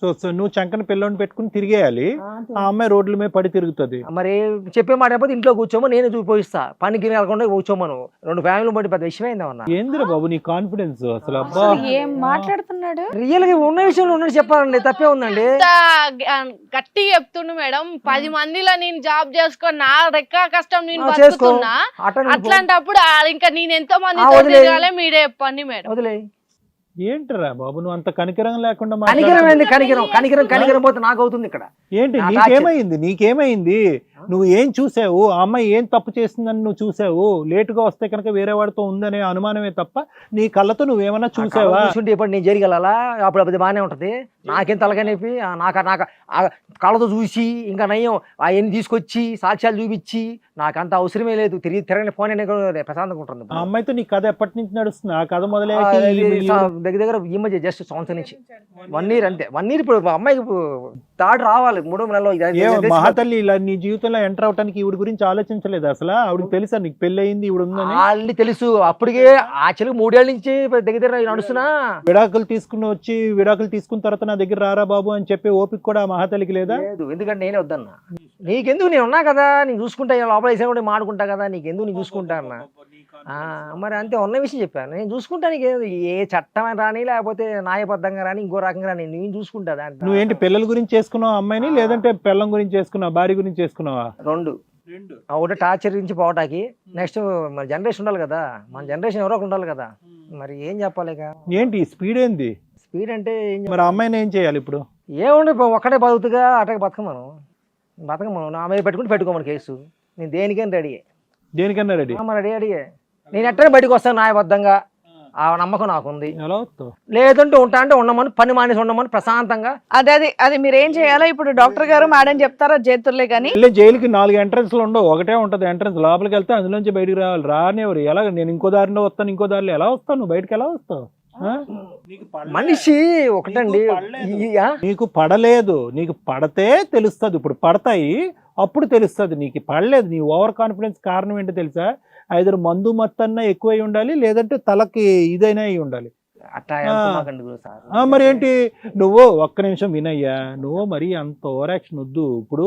So so నువ్వు చంకన పిల్లని పెట్టుకుని తిరిగేయాలి. ఆ అమ్మాయి రోడ్ల మీద పడి తిరుగుతుంది. మరి చెప్పే మాట అయిపోతే ఇంట్లో కూర్చోమో నేను చూపిస్తా పనికి వెళ్ళకుండా కూర్చోమను. రెండు ఫ్యామిలీ బట్టి పెద్ద విషయం అయిందన్న ఏందిరా బాబు నీ కాన్ఫిడెన్స్ అసలు అబ్బా. ఏం మాట్లాడుతున్నాడు? రియల్గా ఉన్న విషయంలో ఉన్నది చెప్పాలండి తప్పే ఉందండి. గట్టి చెప్తుండు మేడం. పది మందిలో నేను జాబ్ చేసుకొని నా రెక్క కష్టం నేను చేసుకో. బతుకుతున్నా. పో. అట్లాంటిప్పుడు ఆ ఇంకా నేను ఎంతో మంది మీరే చెప్పండి మేడం. వదిలే ఏంటిరా బాబు? నువ్వు అంత కనికరం లేకుండా కనికరం కనికరం కనికరం కనికరం పోతే నాకు అవుతుంది ఇక్కడ. ఏంటి? నాకు నీకేమైంది? నీకేమైంది? నువ్వు ఏం చూసావు? ఆ అమ్మాయి ఏం తప్పు చేసిందని నువ్వు చూసావు? లేటుగా వస్తే కనుక వేరే వాడితో ఉందనే అనుమానమే తప్ప నీ కళ్ళతో నువ్వేమన్నా చూసావా? చూసుకుంటే ఇప్పుడు నేను జరిగెళ్ళాలా అప్పుడు అది బాగానే ఉంటది. నాకేం తలకనేపి నాకు నాకు కళ్ళతో చూసి ఇంకా నయ్యం అవన్నీ తీసుకొచ్చి సాక్ష్యాలు చూపించి నాకంత అవసరమే లేదు. తిరిగి తిరగని ఫోన్ అనే కూడా ప్రశాంతంగా ఉంటుంది ఆ అమ్మాయితో నీ కథ ఎప్పటి నుంచి నడుస్తుంది? ఆ కథ సా- దగ్గర దగ్గర ఈ మధ్య జస్ట్ సంవత్సరం నుంచి. వన్ ఇయర్ అంతే. వన్ ఇయర్ ఇప్పుడు అమ్మాయికి థర్డ్ రావాలి. మూడో నెలలో మహాతల్లి ఇలా నీ జీవితంలో ఎంటర్ అవడానికి ఈవిడ గురించి ఆలోచించలేదు అసలు? ఆవిడకి తెలుసా? నీకు పెళ్ళి అయింది ఈవిడ ఉందని? తెలుసు. అప్పటికే ఆ. చెలుగు మూడేళ్ళ నుంచి దగ్గర దగ్గర నడుస్తున్నా. విడాకులు తీసుకుని వచ్చి విడాకులు తీసుకున్న తర్వాత నా దగ్గర రారా బాబు అని చెప్పి ఓపిక కూడా ఆ మహాతల్లికి లేదా? లేదు. ఎందుకంటే నేనే వద్దన్నా. నీకెందుకు? నేను ఉన్నా కదా. నేను చూసుకుంటా. ఇలా లోపల వేసా కూడా మాడుకుంటా కదా. నీకెందుకు? నేను చూసుకుంటా అన్న. మరి అంతే ఉన్న విషయం చెప్పాను. నేను చూసుకుంటా నీకు ఏ చట్టం రాని లేకపోతే న్యాయబద్ధంగా రాని ఇంకో రకంగా రాని నేను చూసుకుంటా దాంట్లో. నువ్వేంటి పిల్లల గురించి చేసుకున్నావు అమ్మాయిని లేదంటే పిల్లం గురించి చేసుకున్నావా భార్య గురించి చేసుకున్నావా? రెండు. ఆ ఒకటి టార్చర్ నుంచి పోవటానికి నెక్స్ట్ మన జనరేషన్ ఉండాలి కదా. మన జనరేషన్ ఎవరో ఉండాలి కదా. మరి ఏం చెప్పాలి ఇక? ఏంటి స్పీడ్ ఏంది? స్పీడ్ అంటే ఏం మరి అమ్మాయిని ఏం చేయాలి ఇప్పుడు? ఇప్పుడు ఒక్కడే బతుకుగా అటక బతకమను. బతకమను నా మీద పెట్టుకుని పెట్టుకోమను కేసు. నేను దేనికైనా రెడీ దేనికన్నా రెడీ? మన రెడీ అడిగే. నేను ఎట్టనే బయటకు వస్తాను న్యాయబద్ధంగా? ఆ నమ్మకం నాకుంది. లేదంటే ఉంటా అంటే ఉండమని పని మానేసి ఉండమని ప్రశాంతంగా. అదే అది అది మీరు ఏం చేయాలో ఇప్పుడు డాక్టర్ గారు మేడం చెప్తారా చేతుర్లే కానీ జైలుకి నాలుగు ఎంట్రన్స్ ఉండవు. ఒకటే ఉంటది ఎంట్రన్స్. లోపలికి వెళ్తే అందులోంచి బయటికి రావాలి. రానివ్వరు ఎలా నేను ఇంకో దారిలో వస్తాను ఇంకో దారిలో. ఎలా వస్తావు నువ్వు? బయటకు ఎలా వస్తావు? మనిషి ఒకటండి? నీకు పడలేదు. నీకు పడితే తెలుస్తుంది. ఇప్పుడు పడతాయి. అప్పుడు తెలుస్తుంది. నీకు పడలేదు. నీ ఓవర్ కాన్ఫిడెన్స్ కారణం ఏంటో తెలుసా? ఐదరు మందు మత్తన్నా ఎక్కువై ఉండాలి లేదంటే తలకి ఇదైనా అయి ఉండాలి. మరి ఏంటి? నువ్వు ఒక్క నిమిషం వినయ్యా నువ్వు మరి అంత ఓవర్ యాక్షన్ వద్దు. ఇప్పుడు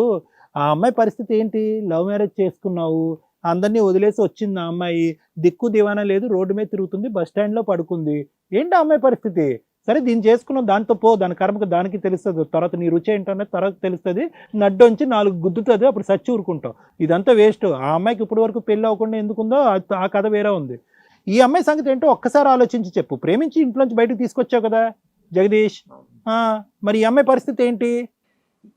ఆ అమ్మాయి పరిస్థితి ఏంటి? లవ్ మ్యారేజ్ చేసుకున్నావు అందరినీ వదిలేసి వచ్చింది ఆ అమ్మాయి దిక్కు దివానా లేదు రోడ్డు మీద తిరుగుతుంది బస్ స్టాండ్లో పడుకుంది. ఏంటి ఆ అమ్మాయి పరిస్థితి? సరే దీన్ని చేసుకున్న దాంతో పో దాని కర్మకు దానికి తెలుస్తుంది. తర్వాత నీ రుచి ఏంటనే తర్వాత తెలుస్తుంది. నడ్డొంచి నాలుగు గుద్దుతుంది అప్పుడు సచ్చి ఊరుకుంటావు. ఇదంతా వేస్ట్. ఆ అమ్మాయికి ఇప్పటి వరకు పెళ్ళి అవ్వకుండా ఎందుకుందో ఆ- ఆ కథ వేరే ఉంది. ఈ అమ్మాయి సంగతి ఏంటో ఒక్కసారి ఆలోచించి చెప్పు. ప్రేమించి ఇంట్లోంచి బయటకు తీసుకొచ్చావు కదా జగదీష్. మరి ఈ అమ్మాయి పరిస్థితి ఏంటి?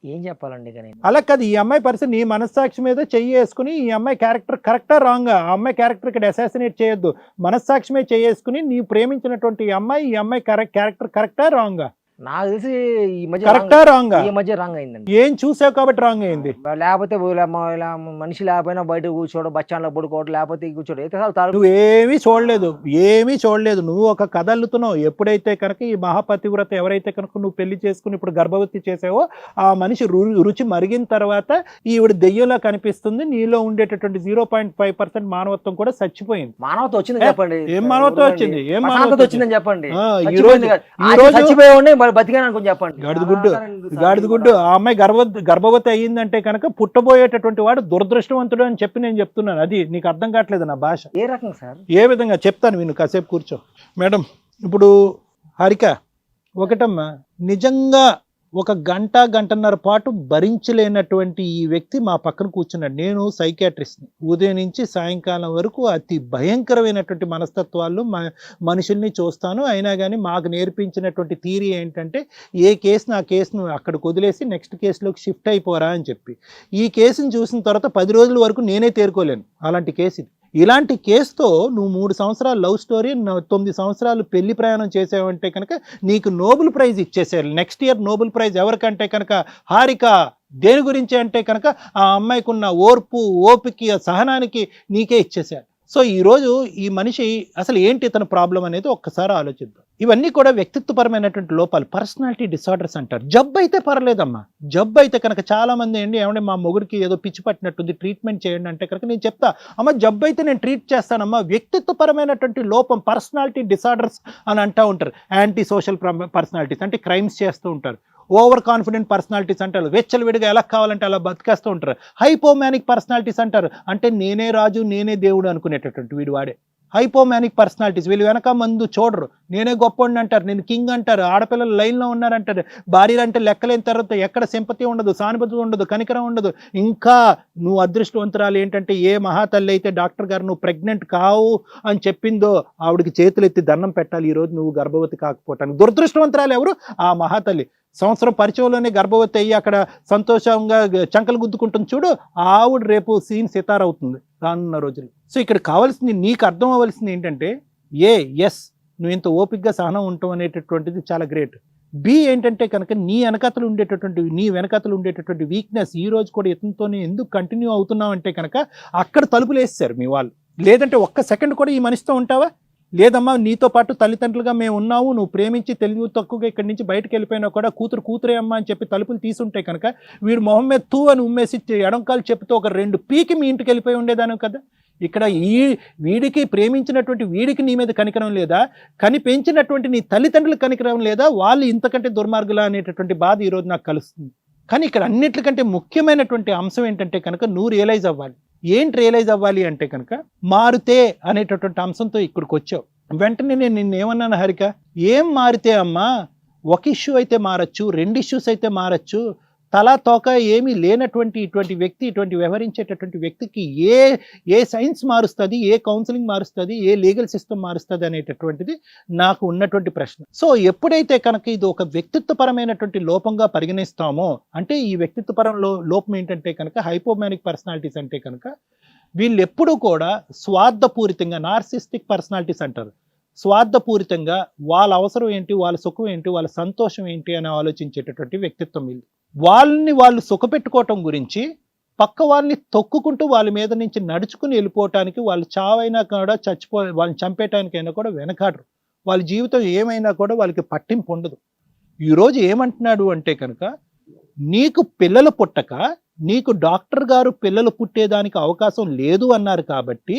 ఏం చెప్పాలండి కానీ అలా కాదు ఈ అమ్మాయి పరిస్థితి నీ మనస్సాక్షి మీద చెయ్యి వేసుకుని ఈ అమ్మాయి క్యారెక్టర్ కరెక్టా రాంగ్ ఆ? అమ్మాయి క్యారెక్టర్ ఇక్కడ అసాసినేట్ చేయొద్దు. మనస్సాక్షి మీద చేసుకుని నీ ప్రేమించినటువంటి అమ్మాయి ఈ అమ్మాయి క్యారెక్టర్ కరెక్టా రాంగా నాకు తెలిసి ఈ మధ్య కరెక్టా రాంగా ఈ మధ్య రాంగ్ అయిందండి. ఏం చూసావు కాబట్టి రాంగ్ అయింది? లేకపోతే మనిషి లేకపోయినా బయట కూర్చోవడం బచ్చాన్లో పడుకోవడం లేకపోతే తాడు నువ్వు ఏమీ చూడలేదు ఏమీ చూడలేదు. నువ్వు ఒక కథ అల్లుతున్నావు ఎప్పుడైతే కనుక ఈ మహాపతివ్రత ఎవరైతే కనుక నువ్వు పెళ్ళి చేసుకుని ఇప్పుడు గర్భవతి చేసావో ఆ మనిషి రుచి మరిగిన తర్వాత ఈవిడ దెయ్యంలా కనిపిస్తుంది. నీలో ఉండేటటువంటి జీరో పాయింట్ ఫైవ్ పర్సెంట్ మానవత్వం కూడా చచ్చిపోయింది. మానవత వచ్చింది చెప్పండి. ఏం మానవత్వం వచ్చింది? ఏం మానవత్వం వచ్చిందని చెప్పండి. ఈ రోజు చచ్చిపోయి మరి బతికాను అనుకుని చెప్పండి. గాడిద గుడ్డు గాడిద గుడ్డు ఆ అమ్మాయి గర్భ గర్భవతి అయ్యిందంటే కనుక పుట్టబోయేటటువంటి వాడు దురదృష్టవంతుడు అని చెప్పి నేను చెప్తున్నాను. అది నీకు అర్థం కావట్లేదు నా భాష. ఏ రకం సార్? ఏ విధంగా? చెప్తాను విను కాసేపు కూర్చో. మేడం ఇప్పుడు హరిక ఒకటమ్మా నిజంగా ఒక గంట గంటన్నర పాటు భరించలేనటువంటి ఈ వ్యక్తి మా పక్కన కూర్చున్నాడు. నేను సైకాట్రిస్ట్ని. ఉదయం నుంచి సాయంకాలం వరకు అతి భయంకరమైనటువంటి మనస్తత్వాలు మ మనుషుల్ని చూస్తాను. అయినా కానీ మాకు నేర్పించినటువంటి థీరీ ఏంటంటే ఏ కేసును ఆ కేసును అక్కడికి వదిలేసి నెక్స్ట్ కేసులోకి షిఫ్ట్ అయిపోరా అని చెప్పి. ఈ కేసును చూసిన తర్వాత పది రోజుల వరకు నేనే తేరుకోలేను. అలాంటి కేసు ఇది. ఇలాంటి కేసుతో నువ్వు మూడు సంవత్సరాలు లవ్ స్టోరీ తొమ్మిది సంవత్సరాలు పెళ్ళి ప్రయాణం చేసావంటే కనుక నీకు నోబెల్ ప్రైజ్ ఇచ్చేసారు నెక్స్ట్ ఇయర్ నోబెల్ ప్రైజ్ ఎవరికంటే కనుక హారిక దేని గురించి అంటే కనుక ఆ అమ్మాయికి ఉన్న ఓర్పు ఓపికి సహనానికి నీకే ఇచ్చేశారు. సో ఈ రోజు ఈ మనిషి అసలు ఏంటి ఇతని ప్రాబ్లం అనేది ఒక్కసారి ఆలోచిద్దాం. ఇవన్నీ కూడా వ్యక్తిత్వపరమైనటువంటి లోపాలు. పర్సనాలిటీ డిసార్డర్స్ అంటారు. జబ్బు అయితే పర్లేదమ్మా. జబ్బు అయితే కనుక చాలా మంది ఏంటి ఏమంటే మా మొగుడికి ఏదో పిచ్చి పట్టినట్టుంది ట్రీట్మెంట్ చేయండి అంటే కనుక నేను చెప్తా అమ్మ జబ్బు అయితే నేను ట్రీట్ చేస్తానమ్మా. వ్యక్తిత్వపరమైనటువంటి లోపం పర్సనాలిటీ డిసార్డర్స్ అని అంటూ ఉంటారు. యాంటీ సోషల్ పర్సనాలిటీస్ అంటే క్రైమ్స్ చేస్తూ ఉంటారు. ఓవర్ కాన్ఫిడెంట్ పర్సనాలిటీస్ అంటారు. వెచ్చలు విడిగా ఎలా కావాలంటే అలా బతికేస్తూ ఉంటారు. హైపోమానిక్ పర్సనాలిటీస్ అంటారు. అంటే నేనే రాజు నేనే దేవుడు అనుకునేటటువంటి వీడు వాడే. హైపోమానిక్ పర్సనాలిటీస్ వీళ్ళు వెనక మందు చూడరు. నేనే గొప్పవాడిని అంటారు నేను కింగ్ అంటారు ఆడపిల్లలు లైన్లో ఉన్నారంటారు భార్యలు అంటే లెక్కలేని తర్వాత ఎక్కడ సింపతి ఉండదు సానుభూతి ఉండదు కనికరం ఉండదు. ఇంకా నువ్వు అదృష్టవంతురాలు ఏంటంటే ఏ మహాతల్లి అయితే డాక్టర్ గారు నువ్వు ప్రెగ్నెంట్ కావు అని చెప్పిందో ఆవిడకి చేతులు ఎత్తి దండం పెట్టాలి. ఈరోజు నువ్వు గర్భవతి కాకపోవటానికి. దురదృష్టవంతురాలు ఎవరు? ఆ మహాతల్లి. సంవత్సరం పరిచయంలోనే గర్భవతి అయ్యి అక్కడ సంతోషంగా చంకలు గుద్దుకుంటుంది చూడు ఆవిడ రేపు సీన్ సితార్ అవుతుంది. రానున్న రోజులు. సో ఇక్కడ కావాల్సింది నీకు అర్థం అవ్వాల్సింది ఏంటంటే ఏ ఎస్ నువ్వు ఇంత ఓపిక్గా సహనం ఉంటాం అనేటటువంటిది చాలా గ్రేట్ బి ఏంటంటే కనుక నీ వెనకతలు ఉండేటటువంటి నీ వెనకతలు ఉండేటటువంటి వీక్నెస్ ఈ రోజు కూడా ఇతనితోనే ఎందుకు కంటిన్యూ అవుతున్నావు అంటే కనుక అక్కడ తలుపులు వేస్తారు మీ వాళ్ళు. లేదంటే ఒక్క సెకండ్ కూడా ఈ మనిషితో ఉంటావా? లేదమ్మా నీతో పాటు తల్లిదండ్రులుగా మేము ఉన్నావు నువ్వు ప్రేమించి తెలివి తక్కువగా ఇక్కడి నుంచి బయటకు వెళ్ళిపోయినా కూడా కూతురు కూతురే అమ్మా అని చెప్పి తలుపులు తీసుంటే కనుక వీడు మొహం మీద తూ అని ఉమ్మేసి ఎడంకాలు చెప్తూ ఒక రెండు పీకి మీ ఇంటికి వెళ్ళిపోయి ఉండేదాను కదా. ఇక్కడ ఈ వీడికి ప్రేమించినటువంటి వీడికి నీ మీద కనికరం లేదా? కని పెంచినటువంటి నీ తల్లిదండ్రులకు కనికరం లేదా? వాళ్ళు ఇంతకంటే దుర్మార్గులా అనేటటువంటి బాధ ఈరోజు నాకు కలుస్తుంది. కానీ ఇక్కడ అన్నిటికంటే ముఖ్యమైనటువంటి అంశం ఏంటంటే కనుక నువ్వు రియలైజ్ అవ్వాలి. ఏంటి రియలైజ్ అవ్వాలి అంటే కనుక మారుతే అనేటటువంటి అంశంతో ఇక్కడికి వచ్చావు. వెంటనే నేను నిన్ను ఏమన్నాను హరిక? ఏం మారితే అమ్మా? ఒక ఇష్యూ అయితే మారచ్చు రెండు ఇష్యూస్ అయితే మారచ్చు తలా తోక ఏమీ లేనటువంటి ఇటువంటి వ్యక్తి ఇటువంటి వ్యవహరించేటటువంటి వ్యక్తికి ఏ ఏ సైన్స్ మారుస్తుంది ఏ కౌన్సిలింగ్ మారుస్తుంది ఏ లీగల్ సిస్టమ్ మారుస్తుంది అనేటటువంటిది నాకు ఉన్నటువంటి ప్రశ్న. సో ఎప్పుడైతే కనుక ఇది ఒక వ్యక్తిత్వపరమైనటువంటి లోపంగా పరిగణిస్తామో అంటే ఈ వ్యక్తిత్వపరంలో లోపం ఏంటంటే కనుక హైపోమానిక్ పర్సనాలిటీస్ అంటే కనుక వీళ్ళు ఎప్పుడూ కూడా స్వార్థపూరితంగా నార్సిస్టిక్ పర్సనాలిటీస్ అంటారు. స్వార్థపూరితంగా వాళ్ళ అవసరం ఏంటి వాళ్ళ సుఖం ఏంటి వాళ్ళ సంతోషం ఏంటి అని ఆలోచించేటటువంటి వ్యక్తిత్వం వీళ్ళు వాళ్ళని వాళ్ళు సుఖపెట్టుకోవటం గురించి పక్క వాళ్ళని తొక్కుకుంటూ వాళ్ళ మీద నుంచి నడుచుకుని వెళ్ళిపోవటానికి వాళ్ళు చావైనా కూడా చచ్చిపో వాళ్ళని చంపేయటానికైనా కూడా వెనకాడరు. వాళ్ళ జీవితం ఏమైనా కూడా వాళ్ళకి పట్టింపు ఉండదు. ఈరోజు ఏమంటున్నాడు అంటే కనుక నీకు పిల్లలు పుట్టక నీకు డాక్టర్ గారు పిల్లలు పుట్టేదానికి అవకాశం లేదు అన్నారు కాబట్టి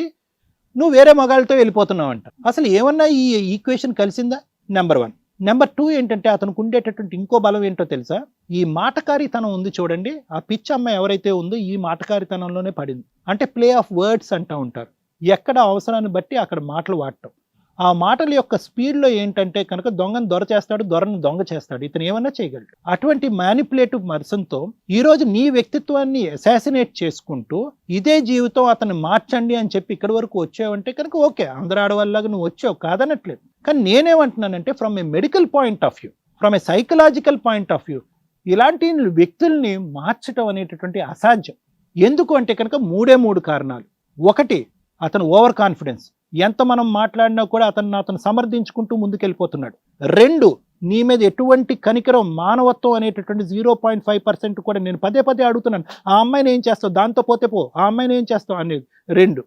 నువ్వు వేరే మగాళ్ళతో వెళ్ళిపోతున్నావు అంట అసలు ఏమన్నా ఈ ఈక్వేషన్ కలిసిందా? నెంబర్ వన్ నెంబర్ టూ ఏంటంటే అతనికి ఉండేటటువంటి ఇంకో బలం ఏంటో తెలుసా? ఈ మాటకారితనం ఉంది చూడండి. ఆ పిచ్చి అమ్మ ఎవరైతే ఉందో ఈ మాటకారితనంలోనే పడింది. అంటే ప్లే ఆఫ్ వర్డ్స్ అంటూ ఉంటారు. ఎక్కడ అవసరాన్ని బట్టి అక్కడ మాటలు వాడటం. ఆ మాటల యొక్క స్పీడ్లో ఏంటంటే కనుక దొంగను దొర చేస్తాడు దొరను దొంగ చేస్తాడు. ఇతను ఏమన్నా చేయగలడు. అటువంటి మ్యానిపులేటివ్ మర్సన్తో ఈరోజు నీ వ్యక్తిత్వాన్ని అసాసినేట్ చేసుకుంటూ ఇదే జీవితం అతను మార్చండి అని చెప్పి ఇక్కడి వరకు వచ్చావంటే కనుక ఓకే అందరు ఆడవాళ్ళగా నువ్వు వచ్చావు కాదనట్లేదు. కానీ నేనేమంటున్నానంటే from a medical point of view from a psychological point of view ఇలాంటి వ్యక్తుల్ని మార్చడం అనేటటువంటి అసాధ్యం. ఎందుకు అంటే కనుక మూడే మూడు కారణాలు. ఒకటి అతను ఓవర్ కాన్ఫిడెన్స్. ఎంత మనం మాట్లాడినా కూడా అతను అతను సమర్థించుకుంటూ ముందుకెళ్ళిపోతున్నాడు. రెండు నీ మీద ఎటువంటి కనికరం మానవత్వం అనేటటువంటి జీరో పాయింట్ ఫైవ్ పర్సెంట్ కూడా నేను పదే పదే అడుగుతున్నాను. ఆ అమ్మాయిని ఏం చేస్తావు? దాంతో పోతే పో. ఆ అమ్మాయిని ఏం చేస్తావు? అనేది. రెండు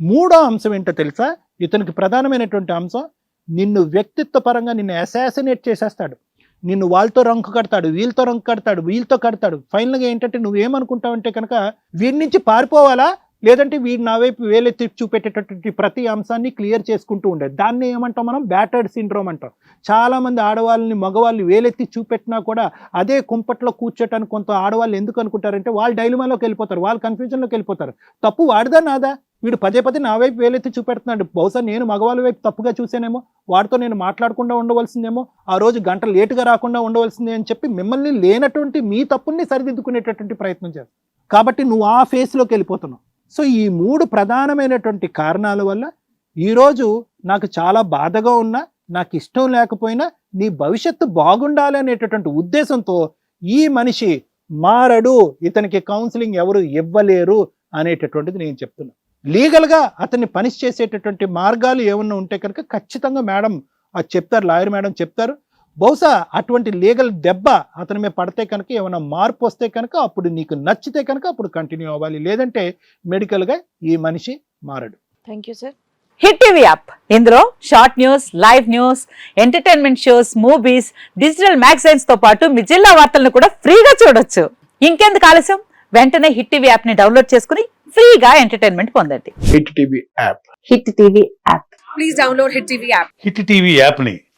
మూడో అంశం ఏంటో తెలుసా? ఇతనికి ప్రధానమైనటువంటి అంశం నిన్ను వ్యక్తిత్వ పరంగా నిన్ను అసాసినేట్ చేసేస్తాడు. నిన్ను వాళ్ళతో రంకు కడతాడు వీళ్ళతో రంకు కడతాడు వీళ్ళతో కడతాడు. ఫైనల్గా ఏంటంటే నువ్వేమనుకుంటావంటే కనుక వీడి నుంచి పారిపోవాలా? లేదంటే వీడు నా వైపు వేలెత్తి చూపెట్టేటటువంటి ప్రతి అంశాన్ని క్లియర్ చేసుకుంటూ ఉండేది. దాన్ని ఏమంటాం మనం? బ్యాటర్డ్ సిండ్రోమ్ అంటాం. చాలామంది ఆడవాళ్ళని మగవాళ్ళు వేలెత్తి చూపెట్టినా కూడా అదే కుంపట్లో కూర్చోటానికి కొంత ఆడవాళ్ళు ఎందుకు అనుకుంటారంటే వాళ్ళు డైలమాలోకి వెళ్ళిపోతారు. వాళ్ళు కన్ఫ్యూజన్లోకి వెళ్ళిపోతారు. తప్పు వాడిదా నాదా? వీడు పదే పదే నా వైపు వేలెత్తి చూపెడుతున్నాడు. బహుశా నేను మగవాళ్ళ వైపు తప్పుగా చూసానేమో వాడితో నేను మాట్లాడకుండా ఉండవలసిందేమో. ఆ రోజు గంట లేటుగా రాకుండా ఉండవలసిందే అని చెప్పి మిమ్మల్ని లేనటువంటి మీ తప్పుల్ని సరిదిద్దుకునేటటువంటి ప్రయత్నం చేస్తాను కాబట్టి నువ్వు ఆ ఫేస్లోకి వెళ్ళిపోతున్నావు. సో ఈ మూడు ప్రధానమైనటువంటి కారణాల వల్ల ఈరోజు నాకు చాలా బాధగా ఉన్నా నాకు ఇష్టం లేకపోయినా నీ భవిష్యత్తు బాగుండాలి అనేటటువంటి ఉద్దేశంతో ఈ మనిషి మారడు ఇతనికి కౌన్సిలింగ్ ఎవరు ఇవ్వలేరు అనేటటువంటిది నేను చెప్తున్నా. లీగల్గా అతన్ని పనిష్ చేసేటటువంటి మార్గాలు ఏమన్నా ఉంటే కనుక ఖచ్చితంగా మేడం అది చెప్తారు లాయర్ మేడం చెప్తారు. బహుశా అటువంటి లీగల్ దెబ్బ అతని మీద పడితే కనుక ఏమైనా మార్పు వస్తే కనుక అప్పుడు నీకు నచ్చితే కనుక అప్పుడు కంటిన్యూ అవ్వాలి. లేదంటే మెడికల్గా ఈ మనిషి మారడు. Thank you sir hit TV app. ఇందులో short news live news entertainment shows movies digital మ్యాగజైన్స్తో పాటు మీ జిల్లా వార్తలను కూడా ఫ్రీగా చూడొచ్చు. ఇంకెందుకు ఆలస్యం? వెంటనే హిట్ టీవీ యాప్ని డౌన్లోడ్ చేసుకుని ఫ్రీగా ఎంటర్టైన్మెంట్ పొందండి. Hit TV app. Hit TV app. Hit TV యాప్ని